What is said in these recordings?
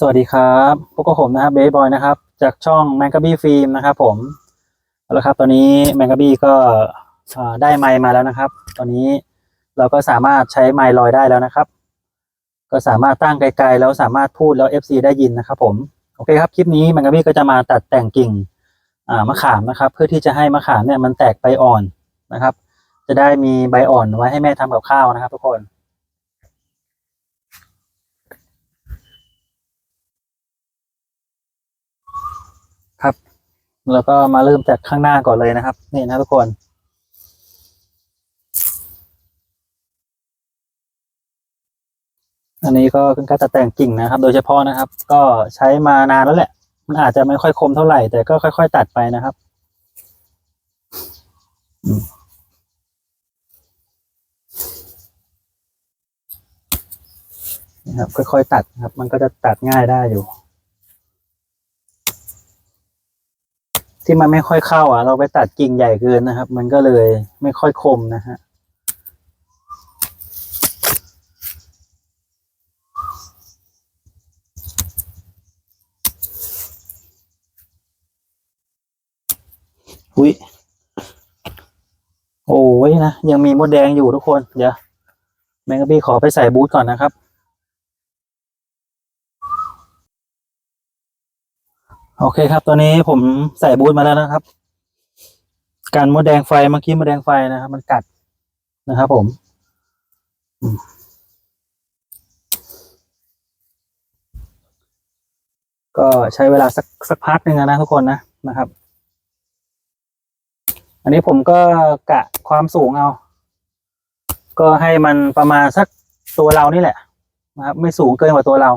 สวัสดีครับพวกบผมนะครับเบย์บอยนะครับ จากช่องแมงกะบี้ฟิล์มนะครับ ผมเอาละครับ ตอนนี้แมงกะบี้ก็ได้ไมค์มาแล้วนะครับ ตอนนี้เราก็สามารถใช้ไมค์ลอยได้แล้วนะครับ ก็สามารถตั้งไกลๆแล้วสามารถพูดแล้ว FC ได้ยินนะครับ ผมโอเคครับคลิปนี้แมงกะบี้ก็จะมาตัดแต่งกิ่งมะขามนะครับ เพื่อที่จะให้มะขามเนี่ยมันแตกใบอ่อนนะครับ จะได้มีใบอ่อนไว้ให้แม่ทำกับข้าวนะครับ ทุกคน ครับ แล้วก็มาเริ่มจากข้างหน้าก่อนเลยนะครับ นี่นะทุกคน อันนี้ก็เป็นการตัดแต่งกิ่งนะครับ โดยเฉพาะนะครับ ก็ใช้มานานแล้วแหละ มันอาจจะไม่ค่อยคมเท่าไหร่ แต่ก็ค่อย ๆ ตัดไปนะครับนะครับค่อยๆตัดครับ มันก็จะตัดง่ายได้อยู่ ที่มันไม่ค่อยเข้าอะ เราไปตัดกิ่งใหญ่เกินนะครับ มันก็เลยไม่ค่อยคมนะฮะอุ้ยโอ้ยนะ ยังมีมดแดงอยู่ทุกคน เดี๋ยวแมงกะบี้ขอไปใส่บูทก่อนนะครับ โอเคครับ ตอนนี้ผมใส่บูทมาแล้วนะครับ การมดแดงไฟเมื่อกี้มดแดงไฟนะครับ มันกัดนะครับผมอืมก็ใช้เวลาสักสักพักหนึ่งนะทุกคนนะนะครับ อันนี้ผมก็กะความสูงเอา ก็ให้มันประมาณสักตัวเรานี่แหละ นะครับ ไม่สูงเกินกว่าตัวเรา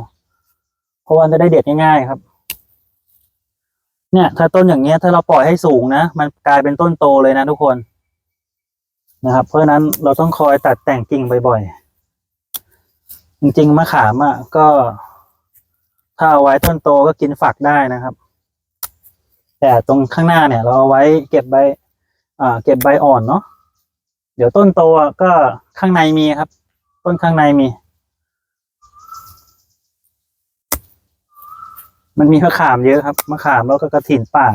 เพราะว่าจะได้เด็ดง่ายๆครับ เนี่ย ถ้าต้นอย่างเงี้ย ถ้าเราปล่อยให้สูงนะ มันกลายเป็นต้นโตเลยนะทุกคน นะครับ เพราะฉะนั้นเราต้องคอยตัดแต่งกิ่งบ่อยๆ จริงๆ มะขามอะก็ ถ้าเอาไว้ต้นโตก็กินฝักได้นะครับ แต่ตรงข้างหน้าเนี่ย เราเอาไว้เก็บใบ อ่า เก็บใบอ่อนเนาะ เดี๋ยวต้นโตอะก็ข้างในมีครับ ต้นข้างในมี มันมีมะขามเยอะครับมะขามแล้วก็กระถินป่า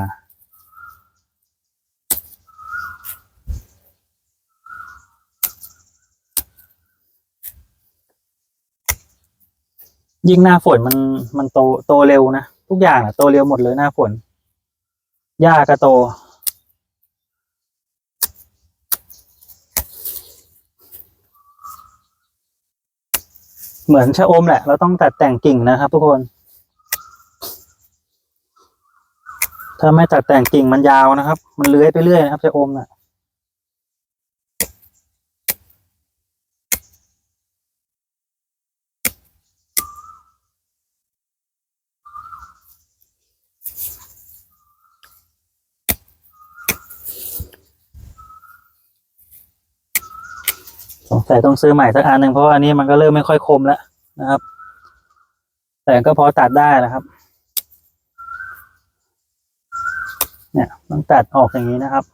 ยิ่งหน้าฝนมันมันโตโตเร็วนะ ทุกอย่างอะโตเร็วหมดเลยหน้าฝนหญ้าก็โตเหมือนชะอมแหละ เราต้องตัดแต่งกิ่งนะครับทุกคน ถ้าไม่ตัดแต่งกิ่งมันยาวนะครับ มันเลื้อยไปเรื่อยนะครับชะอมน่ะสงสัยต้องซื้อใหม่สักอันหนึ่งเพราะว่าอันนี้มันก็เริ่มไม่ค่อยคมแล้วนะครับ แต่ก็พอตัดได้นะครับ เนี่ยต้องตัดออกอย่างนี้นะครับ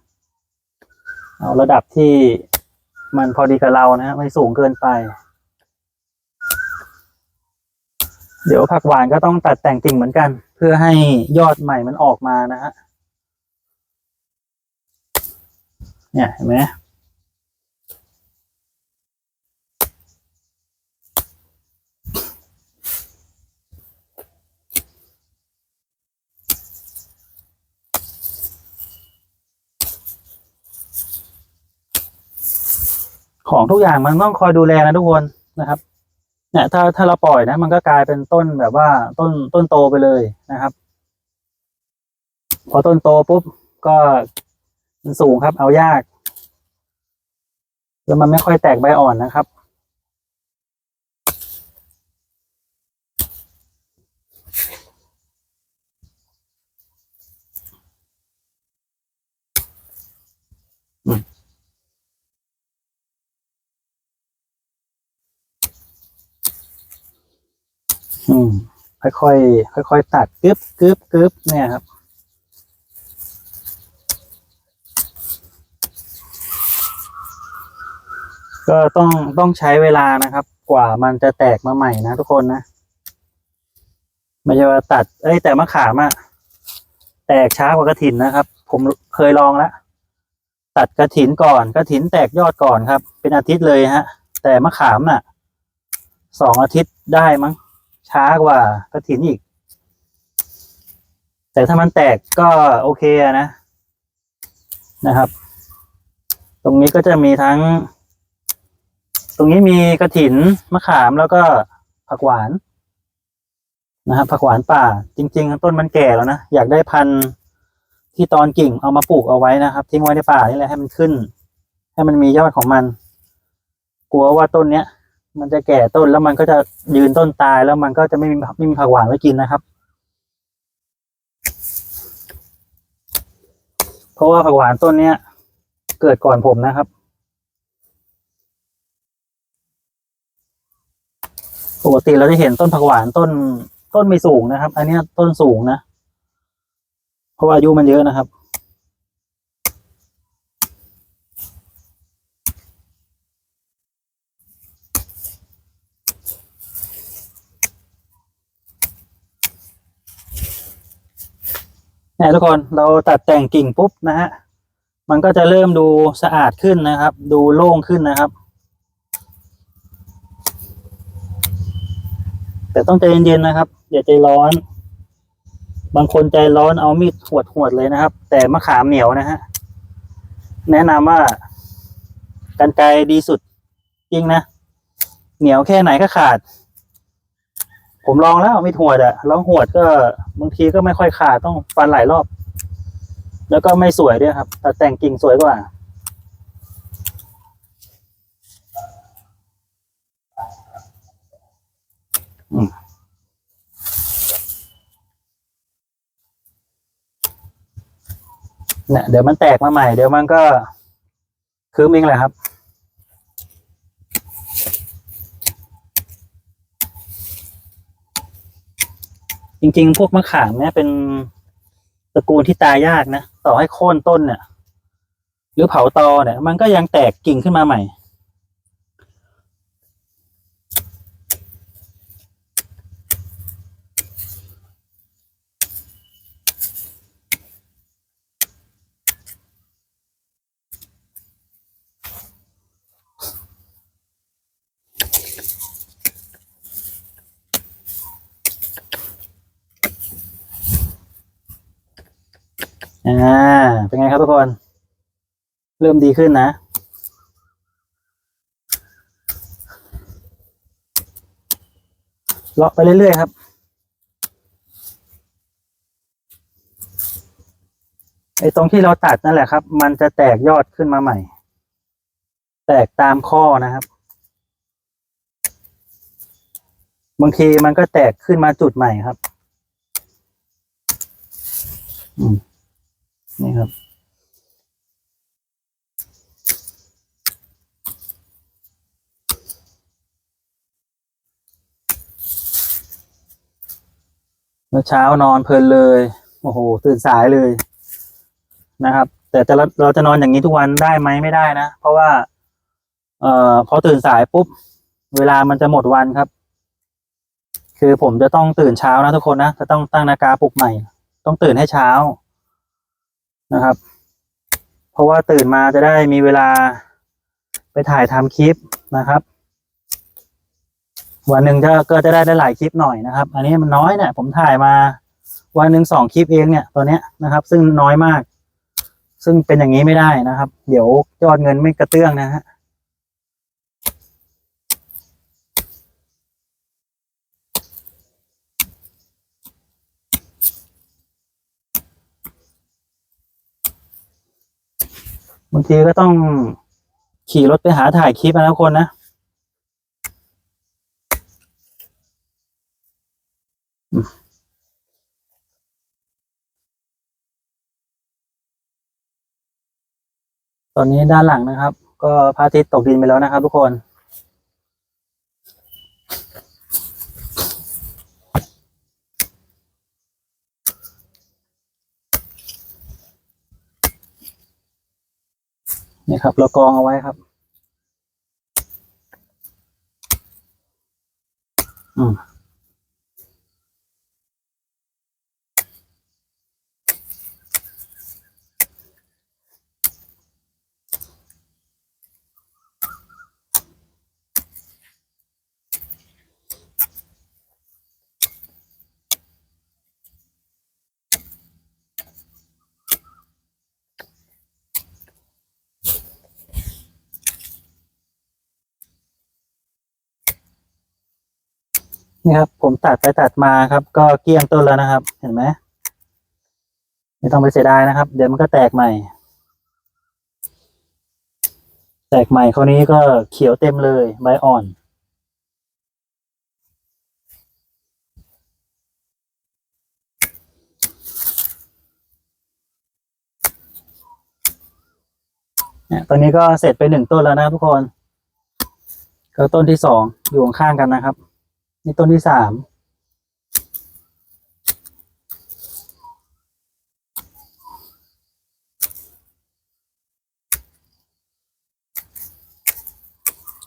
เอาระดับที่มันพอดีกับเรานะฮะไม่สูงเกินไป เดี๋ยวผักหวานก็ต้องตัดแต่งกิ่งเหมือนกัน เพื่อให้ยอดใหม่มันออกมานะฮะเนี่ยเห็นไหม ของทุกอย่างมันต้องคอยดูแลนะทุกคนนะครับ เนี่ย ถ้าถ้าเราปล่อยนะ มันก็กลายเป็นต้นแบบว่าต้นต้นโตไปเลยนะครับ พอต้นโตปุ๊บก็มันสูงครับ เอายากแล้วมันไม่ค่อยแตกใบอ่อนนะครับ อื ค่อยๆค่อยๆตัดกึบกึบกึบเนี่ยครับ ก็ต้องต้องใช้เวลานะครับ กว่ามันจะแตกมาใหม่นะทุกคนนะ ไม่ใช่ว่าตัด เอ้ยแต่มะขามอะแตกช้ากว่ากระถินนะครับ ผมเคยลองแล้วตัดกระถินก่อนกระถินแตกยอดก่อนครับ เป็นอาทิตย์เลยฮะ แต่มะขามน่ะสองอาทิตย์ได้มั้ง ช้ากว่ากระถินอีก แต่ถ้ามันแตกก็โอเคอะนะนะครับ ตรงนี้ก็จะมีทั้ง ตรงนี้มีกระถินมะขามแล้วก็ผักหวานนะครับผักหวานป่า จริง ๆ ต้นมันแก่แล้วนะ อยากได้พันธุ์ที่ตอนกิ่งเอามาปลูกเอาไว้นะครับ ทิ้งไว้ในป่านี่แหละให้มันขึ้น ให้มันมียอดของมัน กลัวว่าต้นเนี้ย มันจะแก่ต้นแล้วมันก็จะยืนต้นตายแล้วมันก็จะไม่มีไม่มีผักหวานไว้กินนะครับ เพราะว่าผักหวานต้นเนี้ย เกิดก่อนผมนะครับ ปกติเราจะเห็นต้นผักหวานต้นต้นไม่สูงนะครับ อันนี้ต้นสูงนะ เพราะว่าอายุมันเยอะนะครับ เนี่ยทุกคนเราตัดแต่งกิ่งปุ๊บนะฮะมันก็จะเริ่มดูสะอาดขึ้นนะครับ ดูโล่งขึ้นนะครับ แต่ต้องใจเย็นๆนะครับ อย่าใจร้อน บางคนใจร้อนเอามีดหวดหวดๆเลยนะครับ แต่มะขามเหนียวนะฮะแนะนำว่ากันไกรดีสุดจริงนะ เหนียวแค่ไหนก็ขาด ผมลองแล้วมีดหวดอะลองหวดก็บางทีก็ไม่ค่อยขาดต้องฟันหลายรอบ แล้วก็ไม่สวยด้วยครับ แต่แต่งกิ่งสวยกว่าเนี่ยเดี๋ยวมันแตกมาใหม่ เดี๋ยวมันก็คือมิงแหละครับ จริง ๆ พวกมะขามเนี่ยเป็นตระกูลที่ตายยากนะ ต่อให้โค่นต้นเนี่ย หรือเผาตอเนี่ย มันก็ยังแตกกิ่งขึ้นมาใหม่ อ่า เป็นไงครับทุกคน เริ่มดีขึ้นนะ เลาะไปเรื่อยๆครับ ไอ้ตรงที่เราตัดนั่นแหละครับ มันจะแตกยอดขึ้นมาใหม่ แตกตามข้อนะครับบางทีมันก็แตกขึ้นมาจุดใหม่ครับ อืม นี่ครับ เมื่อเช้านอนเพลินเลย โอ้โห ตื่นสายเลยนะครับ แต่แต่เราเราจะนอนอย่างนี้ทุกวันได้ไหมไม่ได้นะ เพราะว่า เอ่อพอตื่นสายปุ๊บ เวลามันจะหมดวันครับ คือผมจะต้องตื่นเช้านะทุกคนนะจะต้องตั้งนาฬิกาปลุกใหม่ ต้องตื่นให้เช้า นะครับ เพราะว่าตื่นมาจะได้มีเวลาไปถ่ายทำคลิปนะครับ วันหนึ่งจะก็จะได้ได้หลายคลิปหน่อยนะครับ อันนี้มันน้อยเนี่ยผมถ่ายมาวันหนึ่งสองคลิปเองเนี่ยตัวเนี้ยนะครับ ซึ่งน้อยมาก ซึ่งเป็นอย่างนี้ไม่ได้นะครับ เดี๋ยวยอดเงินไม่กระเตื้องนะฮะ บางทีก็ต้องขี่รถไปหาถ่ายคลิปนะทุกคนนะ ตอนนี้ด้านหลังนะครับ ก็พระอาทิตย์ตกดินไปแล้วนะครับทุกคน นี่ครับ เรากองเอาไว้ครับ อืม นี่ครับ ผมตัดไปตัดมาครับ ก็เกลี้ยงต้นแล้วนะครับ เห็นไหมไม่ต้องไปเสียดายนะครับ เดี๋ยวมันก็แตกใหม่ แตกใหม่คราวนี้ก็เขียวเต็มเลยใบอ่อนเนี่ยตอนนี้ก็เสร็จไปหนึ่งต้นแล้วนะทุกคน ก็ต้นที่สองอยู่ข้างกันนะครับ นี่ต้นที่สาม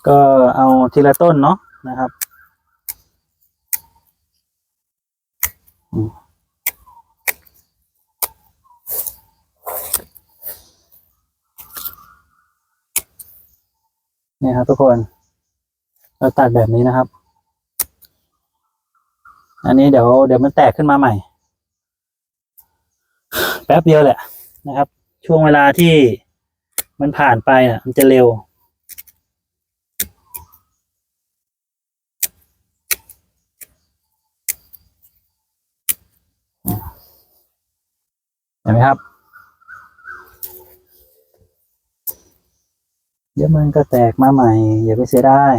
ก็เอาทีละต้นเนาะนะครับเนี่ยครับทุกคน เราตัดแบบนี้นะครับ อันนี้เดี๋ยวเดี๋ยวมันแตกขึ้นมาใหม่ แป๊บเดียวแหละนะครับ ช่วงเวลาที่มันผ่านไปอะมันจะเร็ว เห็นไหมครับ เดี๋ยวมันก็แตกมาใหม่ อย่าไปเสียดาย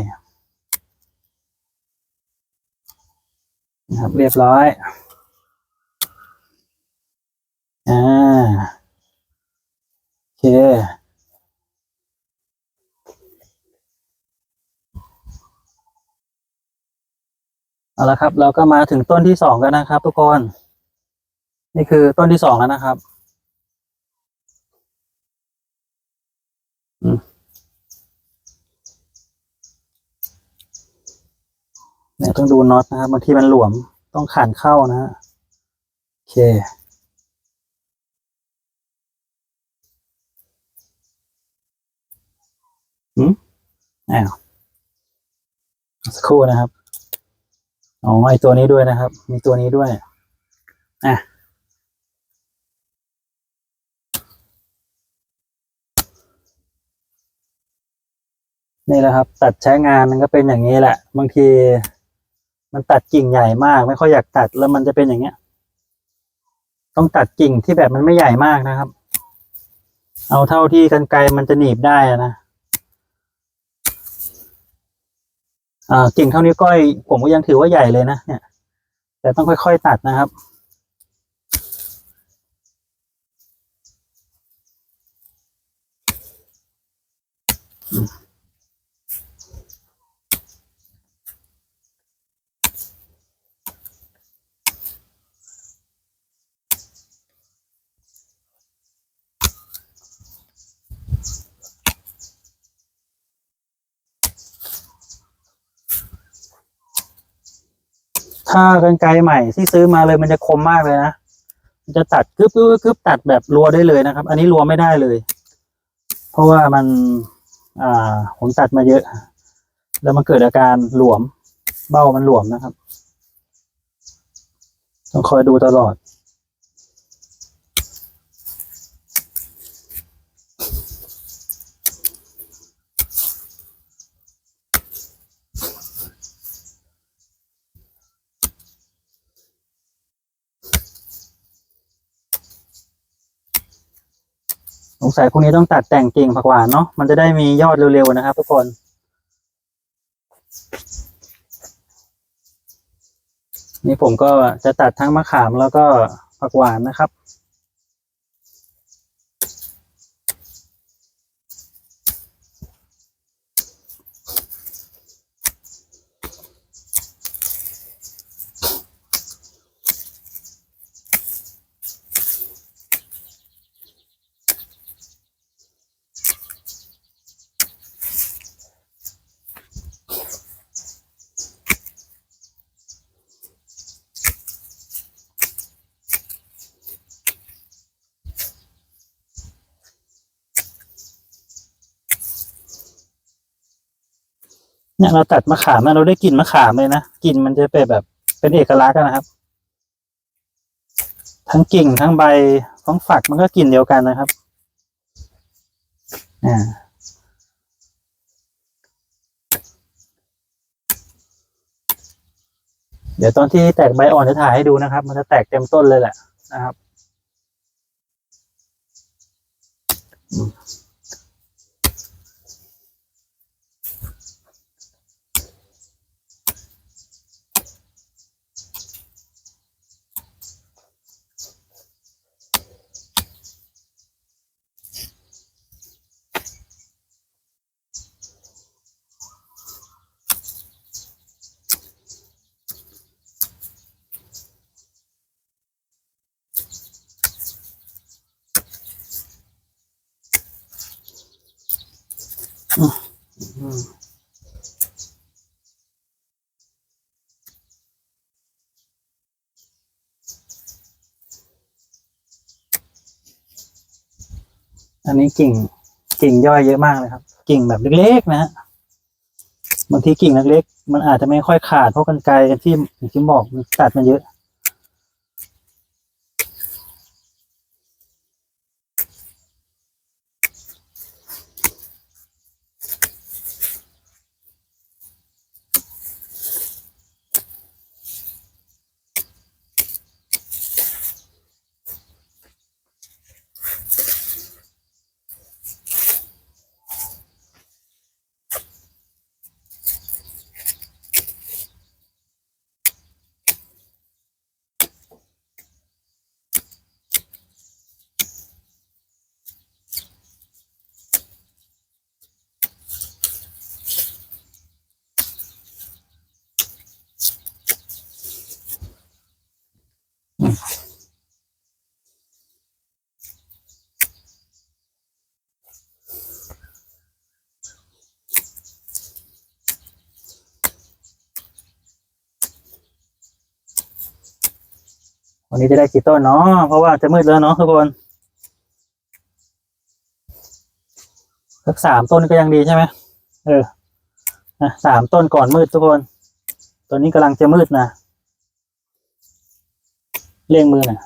นะครับ เรียบร้อย อ่า โอเค เอาละครับ เราก็มาถึงต้นที่สองกันนะครับ ทุกคน นี่คือต้นที่สองแล้วนะครับ เนี่ยต้องดูน็อตนะครับบางทีมันหลวมต้องขันเข้านะฮะโอเค อืมอ้าวสักครู่นะครับอ๋อไอตัวนี้ด้วยนะครับ มีตัวนี้ด้วย อะนี่แหละครับ ตัดใช้งานมันก็เป็นอย่างนี้แหละ บางที มันตัดกิ่งใหญ่มาก ไม่ค่อยอยากตัดแล้วมันจะเป็นอย่างเงี้ย ต้องตัดกิ่งที่แบบมันไม่ใหญ่มากนะครับ เอาเท่าที่กันไกรมันจะหนีบได้นะอ่ากิ่งเท่านี้ก้อย ผมก็ยังถือว่าใหญ่เลยนะเนี่ย แต่ต้องค่อยๆตัดนะครับ ถ้ากันไกลใหม่ที่ซื้อมาเลยมันจะคมมากเลยนะมันจะตัดกึบกึบกึบตัดแบบรัวได้เลยนะครับ อันนี้รัวไม่ได้เลย เพราะว่ามัน อ่า ผมตัดมาเยอะ แล้วมันเกิดอาการหลวม เบ้ามันหลวมนะครับ ต้องคอยดูตลอด สัยพวกนี้ต้องตัดแต่งกิ่งผักหวานเนาะมันจะได้มียอดเร็วๆนะครับ ทุกคน นี่ผมก็จะตัดทั้งมะขามแล้วก็ผักหวานนะครับ เนี่ยเราตัดมะขามนะเราได้กลิ่นมะขามเลยนะกลิ่นมันจะเป็นแบบเป็นเอกลักษณ์นะครับ ทั้งกิ่งทั้งใบทั้งฝักมันก็กลิ่นเดียวกันนะครับอ่าเดี๋ยวตอนที่แตกใบอ่อนจะถ่ายให้ดูนะครับ มันจะแตกเต็มต้นเลยแหละนะครับ อันนี้กิ่งกิ่งย่อยเยอะมากเลยครับ กิ่งแบบเล็กๆนะฮะบางทีกิ่งเล็กๆมันอาจจะไม่ค่อยขาดเพราะกันไกรที่อย่ที่บอกมันตัดมันเยอะ วันนี้จะได้กี่ต้นเนาะเพราะว่าจะมืดแล้วเนาะทุกคนสักสามต้นก็ยังดีใช่ไหมเออนะสามต้นก่อนมืดทุกคน ตอนนี้กำลังจะมืดนะเร่งมือหน่ะ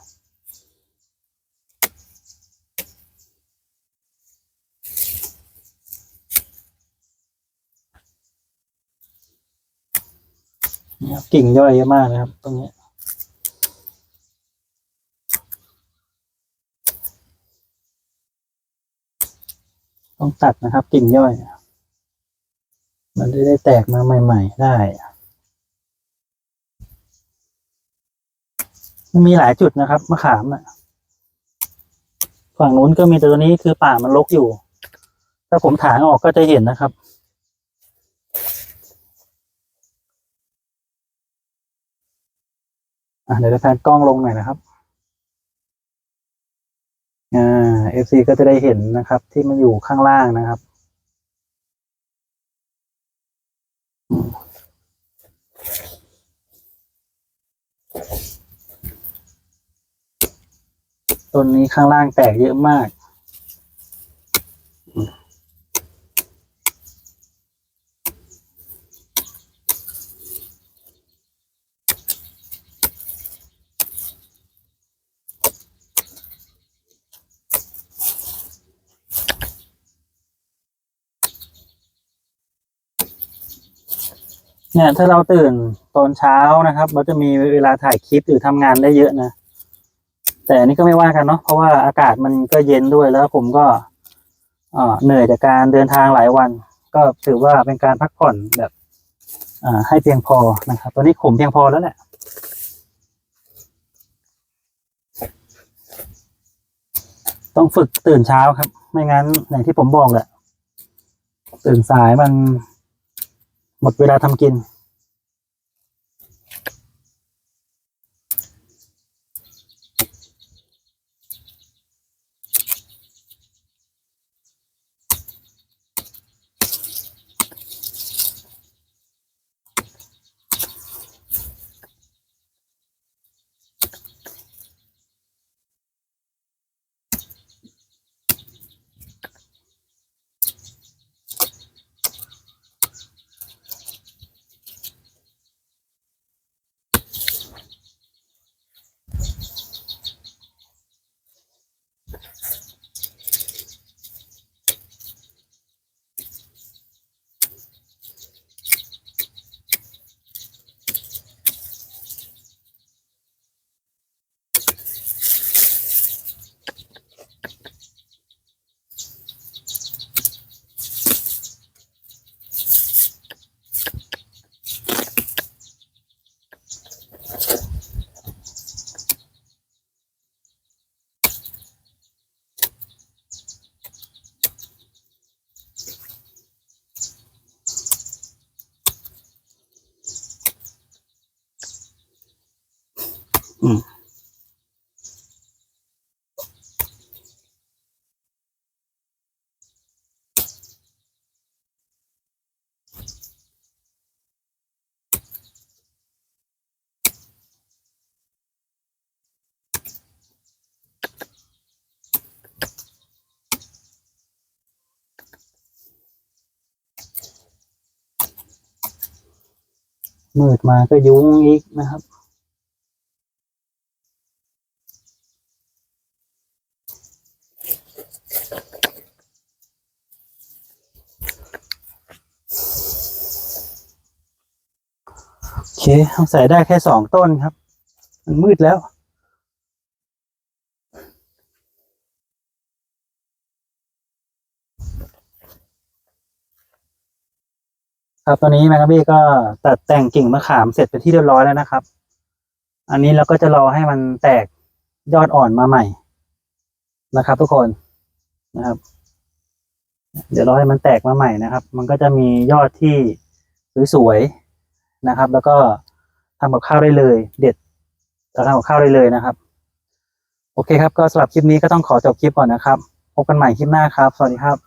เนี่ยครับกิ่งย่อยเยอะมากนะครับ ตรงนี้ ต้องตัดนะครับกิ่งย่อย มันจะได้แตกมาใหม่ ๆ ได้มันมีหลายจุดนะครับมะขามอะ ฝั่งนู้นก็มีแต่ตัวนี้คือป่ามันรกอยู่ ถ้าผมถางออกก็จะเห็นนะครับ อะเดี๋ยวจะแพนกล้องลงหน่อยนะครับ อ่า FC ก็จะได้เห็นนะครับ ที่มันอยู่ข้างล่างนะครับต้นนี้ข้างล่างแตกเยอะมาก เนี่ยถ้าเราตื่นตอนเช้านะครับ เราจะมีเวลาถ่ายคลิปหรือทำงานได้เยอะนะ แต่อันนี้ก็ไม่ว่ากันเนาะเพราะว่าอากาศมันก็เย็นด้วยแล้วผมก็เอ่อเหนื่อยจากการเดินทางหลายวัน ก็ถือว่าเป็นการพักผ่อนแบบอ่าให้เพียงพอนะครับ ตอนนี้ผมเพียงพอแล้วแหละต้องฝึกตื่นเช้าครับ ไม่งั้นอย่างที่ผมบอกแหละตื่นสายมัน หมดเวลาทำกิน อ มืดมาก็ยุ้งอีกนะครับ โอเคต้องใส่ได้แค่สองต้นครับ มันมืดแล้ว ครับตอนนี้แมกกาบี้ก็ตัดแต่งกิ่งมะขามเสร็จเป็นที่เรียบร้อยแล้วนะครับ อันนี้เราก็จะรอให้มันแตกยอดอ่อนมาใหม่นะครับ ทุกคนนะครับ เดี๋ยวรอให้มันแตกมาใหม่นะครับ มันก็จะมียอดที่สวยๆนะครับ แล้วก็ทำกับข้าวได้เลย เด็ดทำกับข้าวได้เลยนะครับ โอเคครับ ก็สำหรับคลิปนี้ก็ต้องขอจบคลิปก่อนนะครับ พบกันใหม่คลิปหน้าครับ สวัสดีครับ